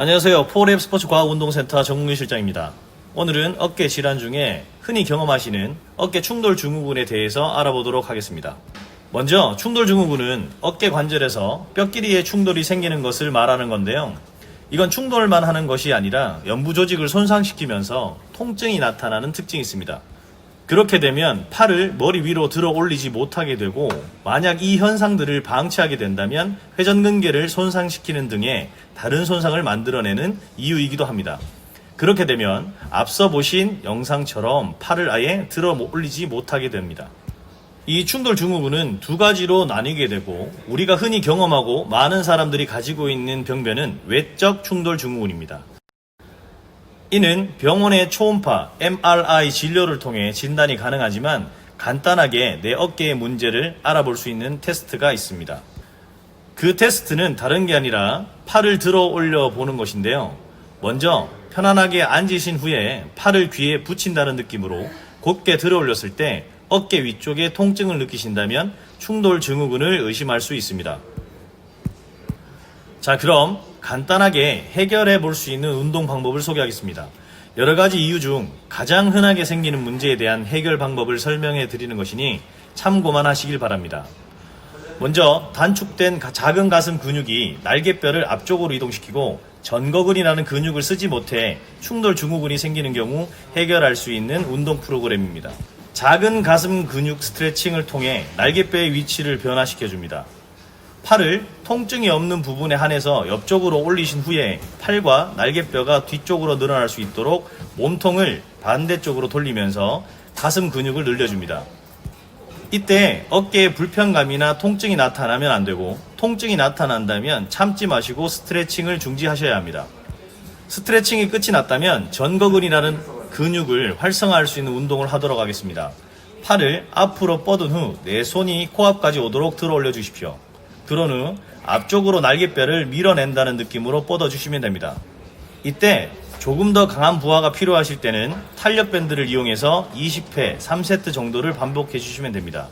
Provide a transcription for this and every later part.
안녕하세요. 포랩 스포츠 과학운동센터 정문규 실장입니다. 오늘은 어깨 질환 중에 흔히 경험하시는 어깨 충돌 증후군에 대해서 알아보도록 하겠습니다. 먼저 충돌 증후군은 어깨 관절에서 뼈 끼리의 충돌이 생기는 것을 말하는 건데요. 이건 충돌만 하는 것이 아니라 연부 조직을 손상시키면서 통증이 나타나는 특징이 있습니다. 그렇게 되면 팔을 머리 위로 들어 올리지 못하게 되고 만약 이 현상들을 방치하게 된다면 회전근개를 손상시키는 등의 다른 손상을 만들어내는 이유이기도 합니다. 그렇게 되면 앞서 보신 영상처럼 팔을 아예 들어 올리지 못하게 됩니다. 이 충돌 증후군은 두 가지로 나뉘게 되고 우리가 흔히 경험하고 많은 사람들이 가지고 있는 병변은 외적 충돌 증후군입니다. 이는 병원의 초음파 MRI 진료를 통해 진단이 가능하지만 간단하게 내 어깨의 문제를 알아볼 수 있는 테스트가 있습니다. 그 테스트는 다른 게 아니라 팔을 들어 올려 보는 것인데요. 먼저 편안하게 앉으신 후에 팔을 귀에 붙인다는 느낌으로 곧게 들어 올렸을 때 어깨 위쪽에 통증을 느끼신다면 충돌 증후군을 의심할 수 있습니다. 자, 그럼 간단하게 해결해 볼 수 있는 운동 방법을 소개하겠습니다. 여러 가지 이유 중 가장 흔하게 생기는 문제에 대한 해결 방법을 설명해 드리는 것이니 참고만 하시길 바랍니다. 먼저 단축된 가- 작은 가슴 근육이 날개뼈를 앞쪽으로 이동시키고 전거근이라는 근육을 쓰지 못해 충돌 증후군이 생기는 경우 해결할 수 있는 운동 프로그램입니다. 작은 가슴 근육 스트레칭을 통해 날개뼈의 위치를 변화시켜 줍니다. 팔을 통증이 없는 부분에 한해서 옆쪽으로 올리신 후에 팔과 날개뼈가 뒤쪽으로 늘어날 수 있도록 몸통을 반대쪽으로 돌리면서 가슴 근육을 늘려줍니다. 이때 어깨에 불편감이나 통증이 나타나면 안 되고 통증이 나타난다면 참지 마시고 스트레칭을 중지하셔야 합니다. 스트레칭이 끝이 났다면 전거근이라는 근육을 활성화할 수 있는 운동을 하도록 하겠습니다. 팔을 앞으로 뻗은 후 내 손이 코앞까지 오도록 들어 올려 주십시오. 그런 후 앞쪽으로 날개뼈를 밀어낸다는 느낌으로 뻗어주시면 됩니다. 이때 조금 더 강한 부하가 필요하실 때는 탄력 밴드를 이용해서 20회 3세트 정도를 반복해 주시면 됩니다.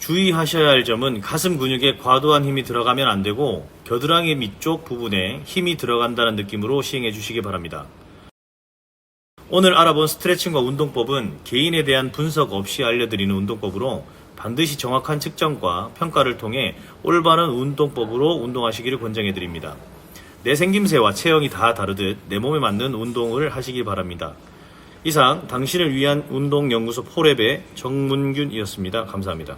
주의하셔야 할 점은 가슴 근육에 과도한 힘이 들어가면 안 되고 겨드랑이 밑쪽 부분에 힘이 들어간다는 느낌으로 시행해 주시기 바랍니다. 오늘 알아본 스트레칭과 운동법은 개인에 대한 분석 없이 알려드리는 운동법으로 반드시 정확한 측정과 평가를 통해 올바른 운동법으로 운동하시기를 권장해 드립니다. 내 생김새와 체형이 다 다르듯 내 몸에 맞는 운동을 하시기 바랍니다. 이상 당신을 위한 운동연구소 포랩의 정문균이었습니다. 감사합니다.